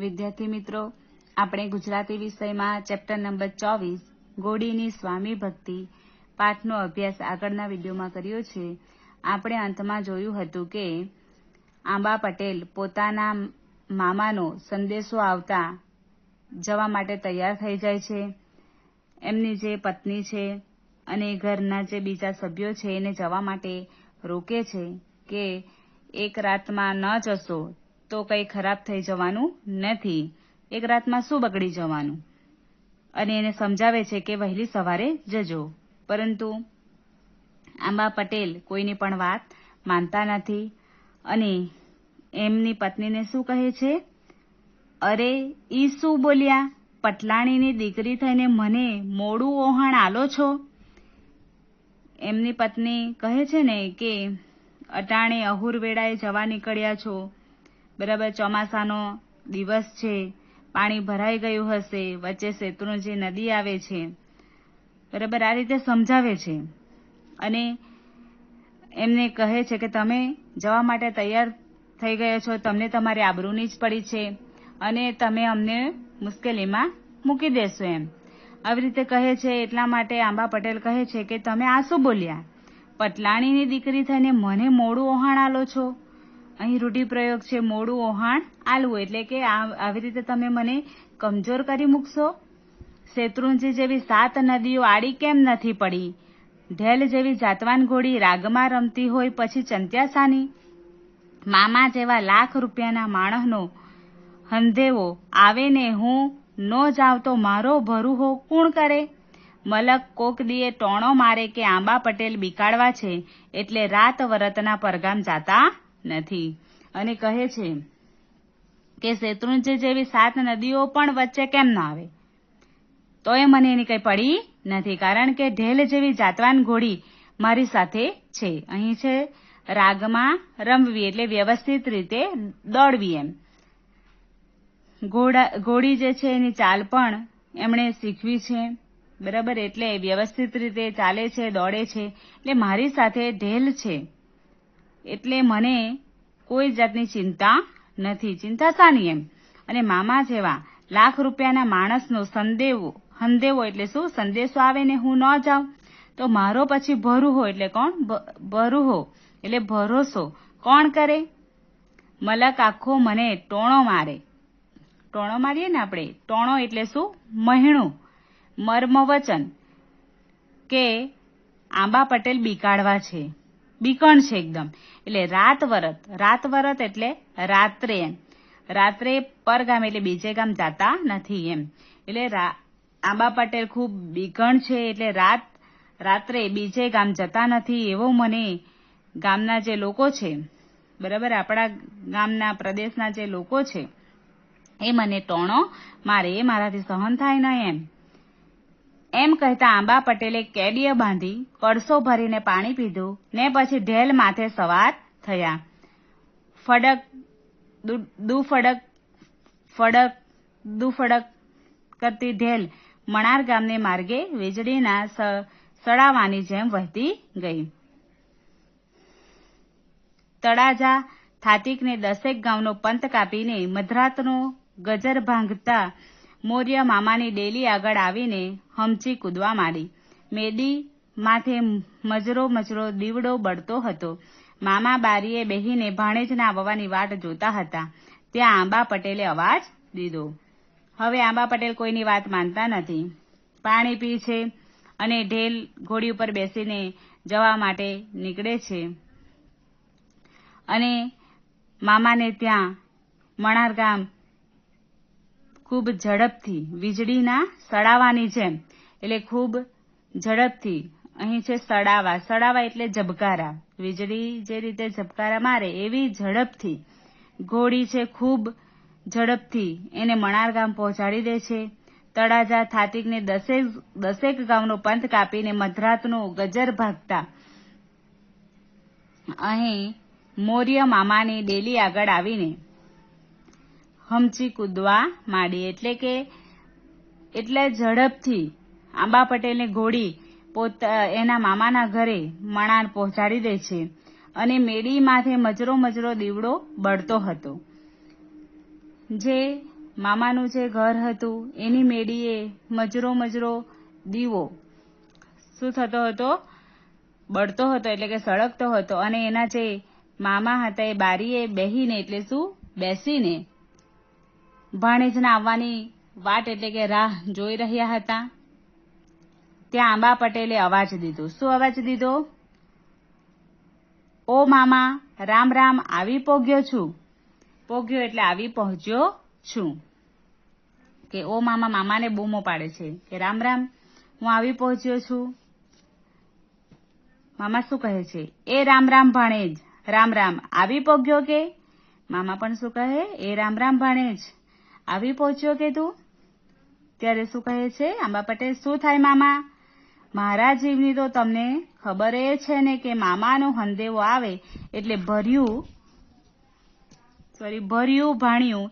વિદ્યાર્થી મિત્રો, આપણે ગુજરાતી વિષયમાં ચેપ્ટર નંબર ચોવીસ, ગોડીની સ્વામી ભક્તિ પાઠનો અભ્યાસ આગળના વિડીયોમાં કર્યો છે. આપણે અંતમાં જોયું હતું કે આંબા પટેલ પોતાના મામાનો સંદેશો આવતા જવા માટે તૈયાર થઈ જાય છે. એમની જે પત્ની છે અને ઘરના જે બીજા સભ્યો છે એને જવા માટે રોકે છે કે એક રાતમાં ન જશો તો કંઈ ખરાબ થઈ જવાનું નથી. એક રાતમાં શું બગડી જવાનું? અને એને સમજાવે છે કે વહેલી સવારે જજો. પરંતુ આંબા પટેલ કોઈની પણ વાત માનતા નથી અને એમની પત્નીને શું કહે છે? અરે, ઈ શું બોલ્યા? પટલાણીની દીકરી થઈને મને મોડું ઓહાણ આલો છો? એમની પત્ની કહે છે ને કે, અટાણે અહુર વેળાએ જવા નીકળ્યા છો. બરાબર, ચોમાસાનો દિવસ છે, પાણી ભરાઈ ગયું હશે, વચ્ચે શેત્રુંજી નદી આવે છે. બરાબર, આ રીતે સમજાવે છે. અને એમને કહે છે કે તમે જવા માટે તૈયાર થઈ ગયા છો, તમને તમારી આબરૂની જ પડી છે અને તમે અમને મુશ્કેલીમાં મૂકી દેશો એમ. આવી રીતે કહે છે, એટલા માટે આંબા પટેલ કહે છે કે તમે આ શું બોલ્યા. પટલાણીની દીકરી થઈને મને મોડું ઓહાણ આલો છો. અહીં રૂઢિપ્રયોગ છે મોડું ઓહાણ આલવું. એટલે કે આવી રીતે તમે મને કમજોર કરી મૂકશો. શેત્રુંજી જેવી સાત નદીઓ આડી કેમ નથી પડી? ઢેલ જેવી જાતવાન ઘોડી રાગમાં રમતી હોય પછી ચંત્યાસાની? મામા જેવા લાખ રૂપિયાના માણસનો હંધેવો આવે ને હું નો જાવ તો મારો ભરુહો કોણ કરે? મલક કોક દીએ ટોણો મારે કે આંબા પટેલ બિકાડવા છે. એટલે રાત વરતના પરગામ જાતા નથી. અને કહે છે કે શેત્રુંજય જેવી સાત નદીઓ પણ વચ્ચે કેમ ના આવે? તો એ મને એની કંઈ પડી નથી, કારણ કે ઢેલ જેવી જાતવાન ઘોડી મારી સાથે છે. અહીં છે રાગમાં રમવી એટલે વ્યવસ્થિત રીતે દોડવી એમ. ઘોડા, ઘોડી જે છે એની ચાલ પણ એમણે શીખવી છે. બરાબર? એટલે વ્યવસ્થિત રીતે ચાલે છે, દોડે છે. એટલે મારી સાથે ઢેલ છે. એટલે મને કોઈ જાતની ચિંતા નથી. ચિંતા શાની એમ. અને મામા જેવા લાખ રૂપિયાના માણસનો સંદેવો, હંદેવો એટલે શું? સંદેશો આવે ને હું ન જાઉં? તો મારો પછી ભરુહો એટલે કોણ? ભરુહો એટલે ભરોસો કોણ કરે? મલક આખો મને ટોણો મારે. ટોણો મારીએ ને આપણે? ટોણો એટલે શું? મહિણું. મર્મ વચન કે આંબા પટેલ બીકાડવા છે. બીકણ છે એકદમ. એટલે રાત વરત. રાત વરત એટલે રાત્રે એમ. રાત્રે પર ગામ એટલે બીજે ગામ જાતા નથી એમ. એટલે આંબા પટેલ ખૂબ બીકણ છે એટલે રાત, રાત્રે બીજે ગામ જતા નથી એવો મને ગામના જે લોકો છે, બરાબર? આપણા ગામના પ્રદેશના જે લોકો છે, એ મને ટોણો મારે એ મારાથી સહન થાય ને એમ. એમ કહેતા આંબા પટેલે કેડીએ બાંધી કળસો ભરીને પાણી પીધું ને પછી ઢેલ માથે સવાર થયા. ફડક દુફડક ફડક, દુફડક કરતી ઢેલ મણાર ગામને માર્ગે વીજળીના સડાવાની જેમ વહેતી ગઈ. તળાજા થાતિકને દસેક ગામનો પંત કાપીને મધરાતનો ગજર ભાંગતા મોર્ય મામાની ડેલી આગળ આવીને હમચી કૂદવા માંડી. મેડી માથે મજરો મજરો દીવડો બળતો હતો. મામા બારીએ બેહીને ભાણેજના આવવાની વાટ જોતા હતા. ત્યાં આંબા પટેલે અવાજ દીધો. હવે આંબા પટેલ કોઈની વાત માનતા નથી. પાણી પી છે અને ઢેલ ઘોડી ઉપર બેસીને જવા માટે નીકળે છે. અને મામાને ત્યાં મણાર ગામ ખૂબ ઝડપથી, વીજળીના સડાવાની જેમ. એટલે ખૂબ ઝડપથી. અહીં છે સડાવા. સડાવા એટલે ઝબકારા. વીજળી જે રીતે ઝબકારા મારે, એવી ઝડપથી. ઘોડી છે ખૂબ ઝડપથી. એને મણાર ગામ પહોંચાડી દે છે. તળાજા થાતિકને દસેક દસેક ગામનો પંથ કાપીને મધરાતનો ગજર ભાગતા. અહીં મોર્ય મામાની ડેલી આગળ આવીને હમચી કૂદવા માંડી. એટલે કે એટલે ઝડપથી આંબા પટેલને ઘોડી પોતા, એના મામાના ઘરે મણાર પહોંચાડી દે છે અને મેડી માથે મજરો મજરો દીવડો બળતો હતો. જે મામાનું જે ઘર હતું, એની મેડીએ મજરો મજરો દીવો શું થતો હતો? બળતો હતો એટલે કે સળગતો હતો અને એના જે મામા હતા એ બારીએ બેહીને એટલે શું? બેસીને ભાણેજના આવવાની વાટ એટલે કે રાહ જોઈ રહ્યા હતા. ત્યાં આંબા પટેલે અવાજ દીધો. શું અવાજ દીધો? ઓ મામા, રામ રામ, આવી પોગ્યો છું. પોગ્યો એટલે આવી પહોંચ્યો છું. કે ઓ મામા, મામાને બૂમો પાડે છે. કે રામ રામ, હું આવી પહોંચ્યો છું. મામા શું કહે છે? એ રામ રામ ભાણેજ, રામ રામ, આવી પહોંચ્યો કે? મામા પણ શું કહે? એ રામ રામ ભાણેજ. આવી પહોંચ્યો કે તું? ત્યારે શું કહે છે? આંબા પટેલ, શું થાય મામા? મારા જીવની તો તમને ખબર એ છે ને કે મામાનો હંદેવો આવે એટલે ભર્યું સોરી ભર્યું, ભાણ્યું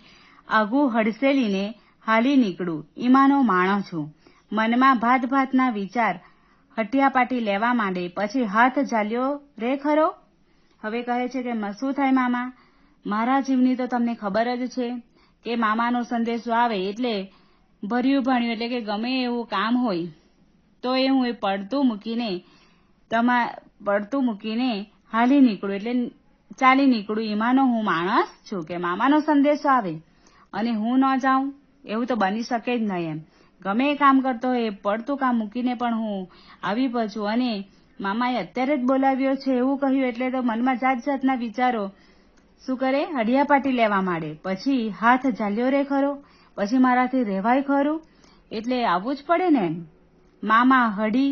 આઘું હડસેલીને હાલી નીકળું. ઈમાનો માણો છું. મનમાં ભાત ભાતના વિચાર હટિયાપાટી લેવા માંડે, પછી હાથ ઝાલ્યો, રે ખરો? હવે કહે છે કે, શું થાય મામા? મારા જીવની તો તમને ખબર જ છે. કે મામાનો સંદેશો આવે એટલે ભર્યું ભણ્યું, એટલે કે ગમે એવું કામ હોય, તો એ હું એ પડતું મૂકીને તમા, પડતું મૂકીને હાલી નીકળું, એટલે ચાલી નીકળું. એમાંનો હું માણસ છું કે મામાનો સંદેશો આવે અને હું ન જાઉં, એવું તો બની શકે જ નહીં એમ. ગમે એ કામ કરતો હોય, એ પડતું કામ મૂકીને પણ હું આવી પહોંચું. અને મામાએ અત્યારે જ બોલાવ્યો છે, એવું કહ્યું, એટલે તો મનમાં જાત જાતના વિચારો શું કરે હડિયાપાટી લેવા માંડે. પછી હાથ ઝાલ્યો રે ખરો, પછી મારાથી રહેવાય ખરું, એટલે આવવું જ પડે ને? મામા હડી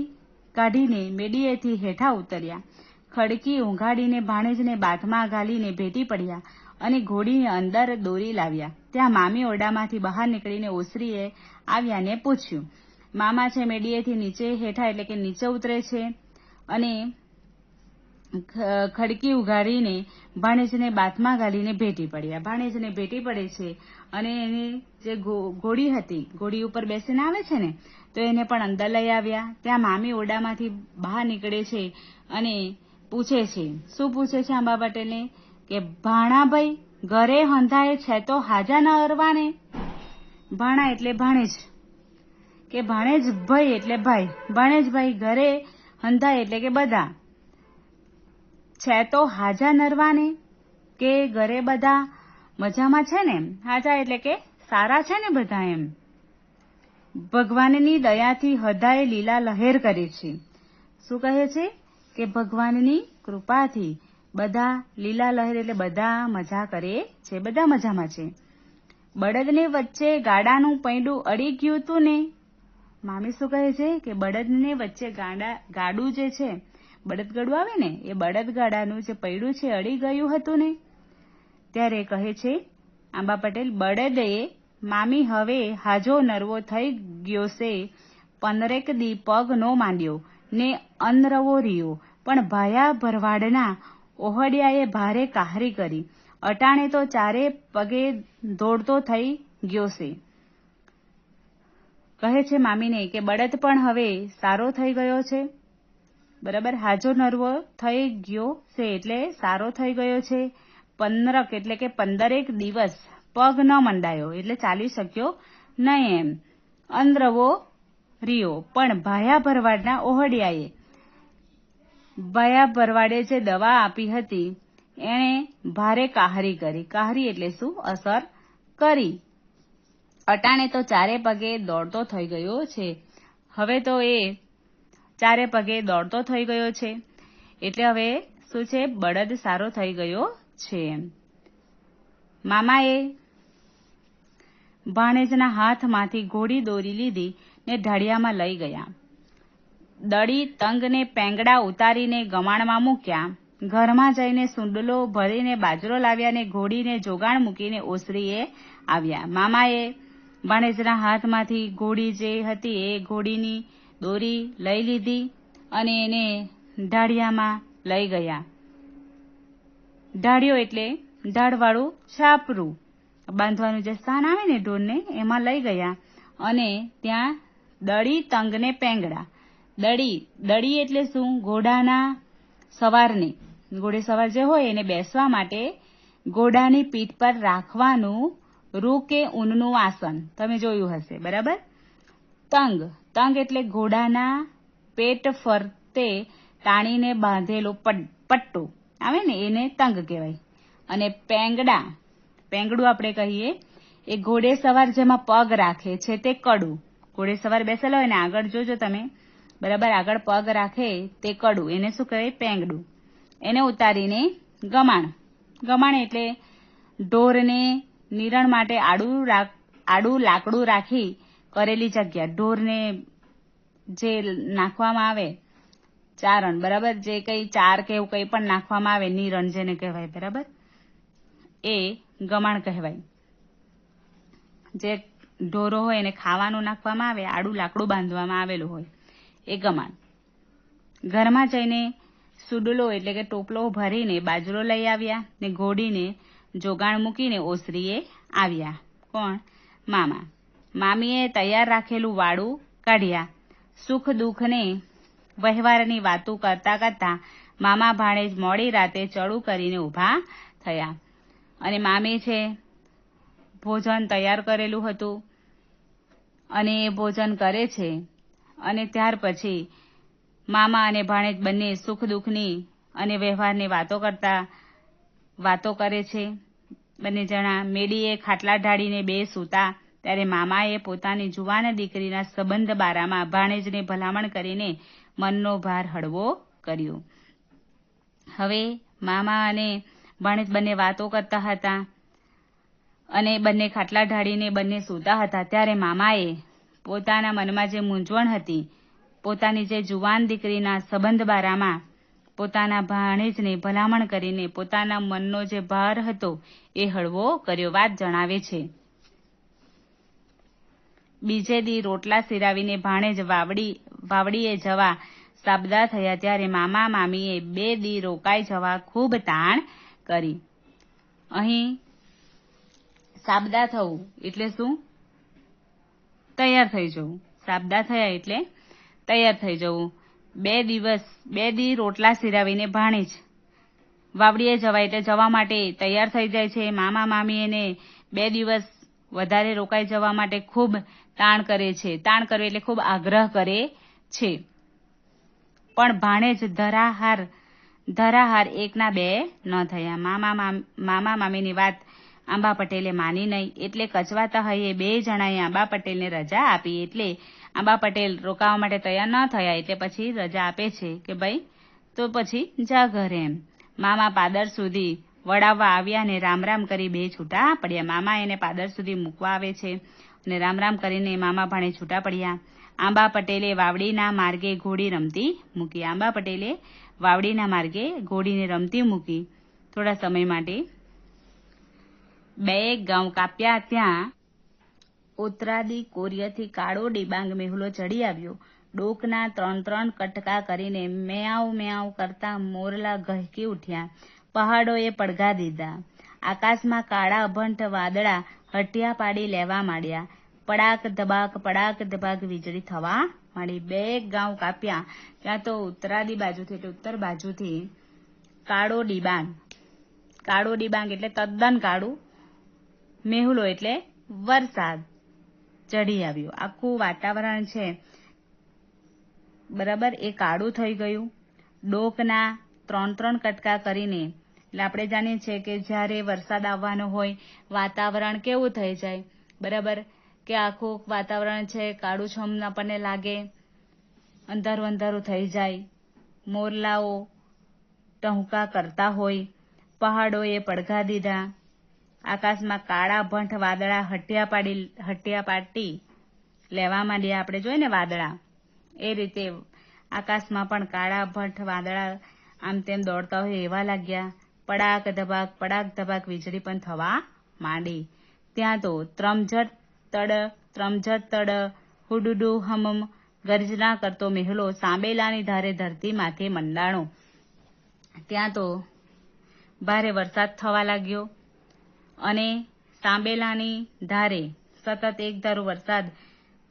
કાઢીને મેડીએથી હેઠા ઉતર્યા. ખડકી ઊંઘાડીને ભાણેજને બાથમાં ઘાલીને ભેટી પડ્યા અને ઘોડીને અંદર દોરી લાવ્યા. ત્યાં મામી ઓરડામાંથી બહાર નીકળીને ઓસરીએ આવ્યા ને પૂછ્યું, મામા છે મેડીએથી નીચે હેઠા એટલે કે નીચે ઉતરે છે? અને ખડકી ઉઘાડીને ભાણેજને બાથમાં ઘાલીને ભેટી પડ્યા. ભાણેજને ભેટી પડે છે અને એની જે ઘોડી હતી ઘોડી ઉપર બેસીને આવે છે ને, તો એને પણ અંદર લઈ આવ્યા. ત્યાં મામી ઓરડામાંથી બહાર નીકળે છે અને પૂછે છે, શું પૂછે છે આંબા પટેલને? કે ભાણાભાઈ ઘરે હંધાય છે તો હાજા ન અરવાને ભાણા એટલે ભાણેજ. કે, ભાણેજ ભાઈ એટલે ભાઈ. ભાણેજ ભાઈ, ઘરે હંધાય એટલે કે બધા. છે તો હાજા નરવાને? કે ઘરે બધા મજામાં છે ને હાજા એટલે કે સારા છે ને બધા એમ? ભગવાનની દયાથી હદાએ લીલા લહેર કરે છે. શું કહે છે? કે ભગવાનની કૃપાથી બધા લીલા લહેર એટલે બધા મજા કરે છે, બધા મજામાં છે. બળદને વચ્ચે ગાડાનું પૈડું અડી ગયું હતું ને? મામી શું કહે છે? કે બળદને વચ્ચે ગાડા ગાડું જે છે બળદગાડું આવે ને, એ બળદગાડાનું જે પૈડું છે, અડી ગયું હતું ને. ત્યારે કહે છે, આંબા પટેલ, બળદે મામી હવે હાજો નરવો થઈ ગયો છે પંદરેક દી પગ નો માંડ્યો, ને અનરવો રહ્યો. પણ ભાયા ભરવાડના ઓહડિયાએ ભારે કાહરી કરી. અટાણે તો ચારે પગે દોડતો થઈ ગયો છે કહે છે મામીને કે, બળદ પણ હવે સારો થઈ ગયો છે. બરાબર? હાજો નરવો થઈ ગયો છે એટલે સારો થઈ ગયો છે. પંદરક એટલે કે પંદરેક દિવસ પગ ન મંડાયો એટલે ચાલી શક્યો નહીં એમ. અંદ્રવો રિયો પણ ભાયા ભરવાડના ઓહડિયાએ ભાયા ભરવાડે જે દવા આપી હતી, એણે ભારે કાહરી કરી. કાહરી એટલે શું? અસર કરી. અટાણે તો ચારે પગે દોડતો થઈ ગયો છે. હવે તો એ ચારે પગે દોડતો થઈ ગયો છે. એટલે હવે શું છે? બળદ સારો થઈ ગયો છે. મામાએ ભાણેજના હાથમાંથી ઘોડી દોરી લીધી ને ઢળિયામાં લઈ ગયા. દડી તંગને પેંગડા ઉતારીને ગમાણમાં મૂક્યા. ઘરમાં જઈને સુંડલો ભરીને બાજરો લાવ્યા ને ઘોડીને જોગાણ મૂકીને ઓસરીએ આવ્યા. મામાએ ભાણેજના હાથમાંથી ઘોડી જે હતી એ ઘોડીની દોરી લઈ લીધી અને એને ઢાળિયામાં લઈ ગયા. ઢાળિયો એટલે ઢાળવાળું છાપરું. બાંધવાનું જે સ્થાન આવે ને ઢોરને, એમાં લઈ ગયા અને ત્યાં દડી તંગને પેંગડા. દડી દડી એટલે શું? ઘોડાના સવારને. ઘોડે સવાર જે હોય એને બેસવા માટે ઘોડાની પીઠ પર રાખવાનું રૂ કે ઊનનું આસન. તમે જોયું હશે, બરાબર? તંગ. તંગ એટલે ઘોડાના પેટ ફરતે તાણીને બાંધેલો પટ્ટો. આવે ને? એને તંગ કહેવાય. અને પેંગડા. પેંગડું આપણે કહીએ, એ ઘોડે સવાર જેમાં પગ રાખે છે તે કડું. ઘોડે સવાર બેસેલો હોય ને, આગળ જોજો તમે. બરાબર, આગળ પગ રાખે તે કડું. એને શું કહેવાય? પેંગડું. એને ઉતારીને ગમાણ. ગમાણ એટલે ઢોરને નિરણ માટે આડું આડું લાકડું રાખી કરેલી જગ્યા, ઢોરને જે નાખવામાં આવે, ચારણ, બરાબર? જે કઈ ચાર કે એવું કઈ પણ નાખવામાં આવે, નિરણ જેને કહેવાય, બરાબર? એ ગમાણ કહેવાય. જે ઢોરો હોય એને ખાવાનું નાખવામાં આવે, આડું લાકડું બાંધવામાં આવેલું હોય, એ ગમાણ. ઘરમાં જઈને સુડલો એટલે કે ટોપલો ભરીને બાજરો લઈ આવ્યા ને ઘોડીને જોગાણ મૂકીને ઓસરીએ આવ્યા. કોણ? મામા. મામીએ તૈયાર રાખેલું વાડું કાઢ્યા. સુખ દુઃખને વહેવારની વાતો કરતા કરતા મામા ભાણેજ મોડી રાતે ચડું કરીને ઊભા થયા. અને મામી છે, ભોજન તૈયાર કરેલું હતું. અને એ ભોજન કરે છે. અને ત્યાર પછી મામા અને ભાણેજ બંને સુખ દુઃખની અને વ્યવહારની વાતો કરતા વાતો કરે છે. બંને જણા મેડીએ ખાટલા ઢાળીને બે સૂતા ત્યારે મામાએ પોતાની જુવાન દીકરીના સંબંધ બારામાં ભાણેજને ભલામણ કરીને મનનો ભાર હળવો કર્યો. હવે મામા અને ભાણેજ બંને વાતો કરતા હતા અને બંને ખાટલા ઢાળીને બંને સૂતા હતા ત્યારે મામાએ પોતાના મનમાં જે મૂંઝવણ હતી, પોતાની જે જુવાન દીકરીના સંબંધ બારામાં પોતાના ભાણેજને ભલામણ કરીને પોતાના મનનો જે ભાર હતો એ હળવો કર્યો વાત જણાવે છે. બીજે દી રોટલા સિરાવીને ભાણેજ વાવડી વાવડીએ જવા સાબદા થયા ત્યારે મામા મામીએ બે દી રોકાઈ જવા ખૂબ તાણ કરી. અહીં સાબદા થવું એટલે શું? તૈયાર થઈ જવું. સાબદા થયા એટલે તૈયાર થઈ જવું. બે દિવસ બે દી રોટલા સિરાવીને ભાણેજ વાવડીએ જવાય એટલે જવા માટે તૈયાર થઈ જાય છે. મામા મામી એને બે દિવસ વધારે રોકાઈ જવા માટે ખૂબ તાણ કરે છે. તાણ કરે એટલે ખૂબ આગ્રહ કરે છે. પણ ભાણેજ ધરાહાર ધરાહાર એકના બે ન થયા. મામા, મામ- મામા, મામીની વાત આંબા પટેલે માની નહીં. એટલે કચવાતા હૈયે બે જણાએ આંબા પટેલને રજા આપી. એટલે આંબા પટેલ રોકાવા માટે તૈયાર ન થયા. એટલે પછી રજા આપે છે કે ભાઈ તો પછી જા ઘરે એમ. મામા પાદર સુધી વડાવવા આવ્યા અને રામ રામ કરી બે છૂટા પડ્યા. મામા એને પાદર સુધી મૂકવા આવે છે અને રામ રામ કરીને મામા ભાણે છૂટા પડ્યા. આંબા પટેલે વાવડીના માર્ગે ઘોડી રમતી મૂકી. આંબા પટેલે વાવડીના માર્ગે ઘોડીને રમતી મૂકી. થોડા સમય માટે બે ગાઉં કાપ્યા ત્યાં. ઉતરાદી કોરિયાથી કાળો ડિબાંગ મેહુલો ચડી આવ્યો. ડોકના ત્રણ ત્રણ કટકા કરીને મેઆવ મેઆવ કરતા મોરલા ગહકી ઉઠ્યા. પહાડોએ પડઘા દીધા. આકાશમાં કાળા અભંઠ વાદળા હટિયા પાડી લેવા માંડ્યા. પડાક ધબાક પડાક ધબાક વીજળી થવા માંડી. બે ગાંવ કાપ્યા. ત્યાં તો ઉત્તરાદી બાજુથી એટલે ઉત્તર બાજુથી કાળો ડિબાંગ. કાળો ડિબાંગ એટલે તદ્દન કાળું. મેહુલો એટલે વરસાદ ચડી આવ્યો. આખું વાતાવરણ છે. બરાબર એ કાળું થઈ ગયું. ડોકના ત્રણ ત્રણ કટકા કરીને એટલે આપણે જાણીએ છીએ કે જ્યારે વરસાદ આવવાનો હોય, વાતાવરણ કેવું થઈ જાય. બરાબર? કે આખું વાતાવરણ છે, કાળું છમ આપણને લાગે અંધારું અંધારું થઈ જાય. મોરલાઓ ટહુકા કરતા હોય, પહાડોએ પડઘા દીધા, આકાશમાં કાળા ભંઠ વાદળા હટિયા પાડી, હટિયા પાટી લેવા માંડ્યા આપણે જોઈએ ને વાદળા? એ રીતે આકાશમાં પણ કાળા ભંઠ વાદળા આમ તેમ દોડતા હોય એવા લાગ્યા. પડાક, ધબાક પડાક, ધબાક વીજળી પણ થવા માંડી. ત્યાં તો ત્રમઝટ તડ ત્રમઝટ તડ, હુડુડુ, હમમ, ગર્જના કરતો મેહલો સાંબેલાની ધારે ધરતી માથે મંડાણો. ત્યાં તો ભારે વરસાદ થવા લાગ્યો અને સાંબેલાની ધારે સતત એક ધારો વરસાદ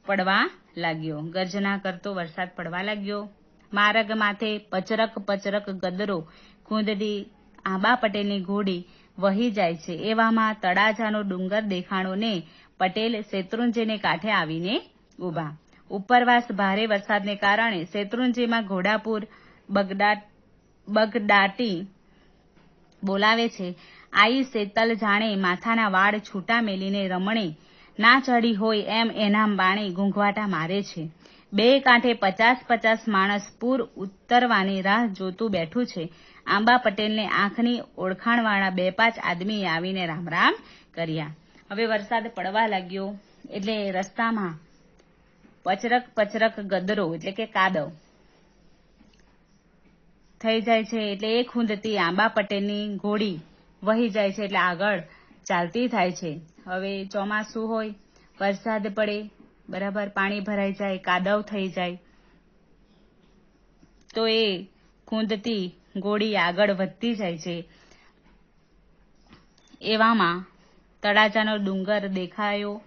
પડવા લાગ્યો. ગર્જના કરતો વરસાદ પડવા લાગ્યો. માર્ગ માથે પચરક પચરક ગદરો કૂંદડી આંબા પટેલની ઘોડી વહી જાય છે. એવામાં તળાજાનો ડુંગર દેખાણોને પટેલ શેત્રુંજીને કાંઠે આવીને ઊભા. ઉપરવાસ ભારે વરસાદને કારણે શેત્રુંજીમાં ઘોડાપુર બગડા બગડાટી બોલાવે છે. આઈ શેતલ જાણે માથાના વાળ છૂટા મેલીને રમણે, ના ચડી હોય એમ એના બાણે ગુંઘવાટા મારે છે. બે કાંઠે પચાસ પચાસ માણસ પૂર ઉતરવાની રાહ જોતું બેઠું છે. આંબા પટેલને આંખની ઓળખાણવાળા બે પાંચ આદમી આવીને રામ રામ કર્યા. હવે વરસાદ પડવા લાગ્યો એટલે રસ્તામાં પચરક પચરક ગદરો એટલે કે કાદવ થઈ જાય છે એટલે એ ખૂંદતી આંબા પટેલની ઘોડી વહી જાય છે એટલે આગળ ચાલતી થાય છે. હવે ચોમાસું હોય, વરસાદ પડે, બરાબર પાણી ભરાઈ જાય, કાદવ થઈ જાય. તો એ ખૂંદતી ગોળી આગળ વધતી જાય છે. એવામાં તળાજાનો ડુંગર દેખાયો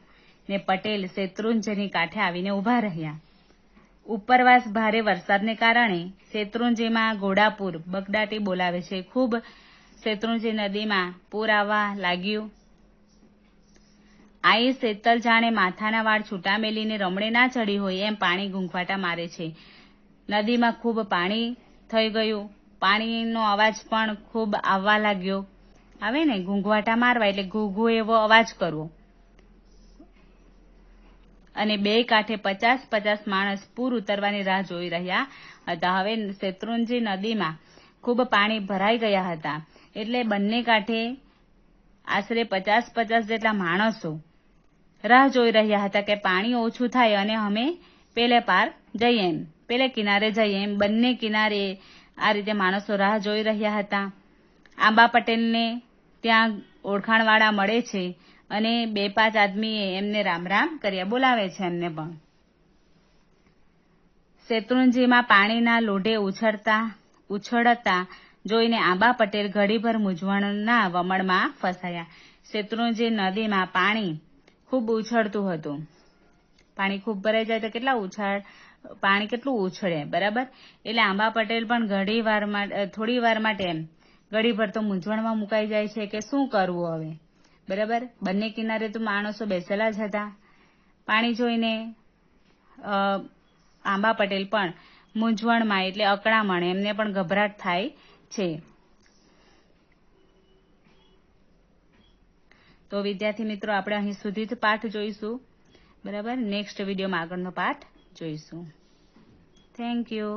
ને પટેલ શેત્રુંજયની કાંઠે આવીને ઊભા રહ્યા. ઉપરવાસ ભારે વરસાદને કારણે શેત્રુંજયમાં ઘોડાપુર બગડાટી બોલાવે છે. ખૂબ શેત્રુંજી નદીમાં પૂર આવવા લાગ્યું. આઈ શેતલ જાણે માથાના વાળ છૂટા મેલીને રમણે ના ચડી હોય એમ પાણી ગુંખવાટા મારે છે. નદીમાં ખૂબ પાણી થઈ ગયું. પાણીનો અવાજ પણ ખૂબ આવવા લાગ્યો. આવે ને, ઘૂંઘવાટા મારવા, એટલે ઘૂઘુ એવો અવાજ કરવો. અને બે કાંઠે પચાસ પચાસ માણસ પૂર ઉતરવાની રાહ જોઈ રહ્યા હતા. હવે શેત્રુંજી નદીમાં ખૂબ પાણી ભરાઈ ગયા હતા. એટલે બંને કાંઠે આશરે પચાસ પચાસ જેટલા માણસો રાહ જોઈ રહ્યા હતા કે પાણી ઓછું થાય અને અમે પેલે પાર જઈએ એમ. પેલે કિનારે જઈએ એમ. બંને કિનારે આ રીતે માણસો રાહ જોઈ રહ્યા હતા. આંબા પટેલને ત્યાં ઓળખાણવાળા મળે છે અને બે પાંચ આદમીએ એમને રામ રામ કર્યા, બોલાવે છે એમને પણ. શેત્રુંજીમાં પાણીના લોઢે ઉછળતા ઉછળતા જોઈને આંબા પટેલ ઘડીભર મૂંઝવણના વમણમાં ફસાયા. શેત્રુંજી નદીમાં પાણી ખૂબ ઉછળતું હતું. પાણી ખૂબ ભરાઈ જાય તો કેટલા ઉછાળ, પાણી કેટલું ઉછળે, બરાબર? એટલે આંબા પટેલ પણ ઘડી વાર થોડી વાર માટે એમ ઘડીભર તો મૂંઝવણમાં મુકાઈ જાય છે કે શું કરવું હવે? બરાબર? બંને કિનારે તો માણસો બેસેલા જ હતા. પાણી જોઈને આંબા પટેલ પણ મૂંઝવણમાં એટલે અકળામણ, એમને પણ ગભરાટ થાય છે. તો વિદ્યાર્થી મિત્રો, આપણે અહીં સુધી જ પાઠ જોઈશું. બરાબર? નેક્સ્ટ વિડીયોમાં આગળનો પાઠ જોઈશું. Thank you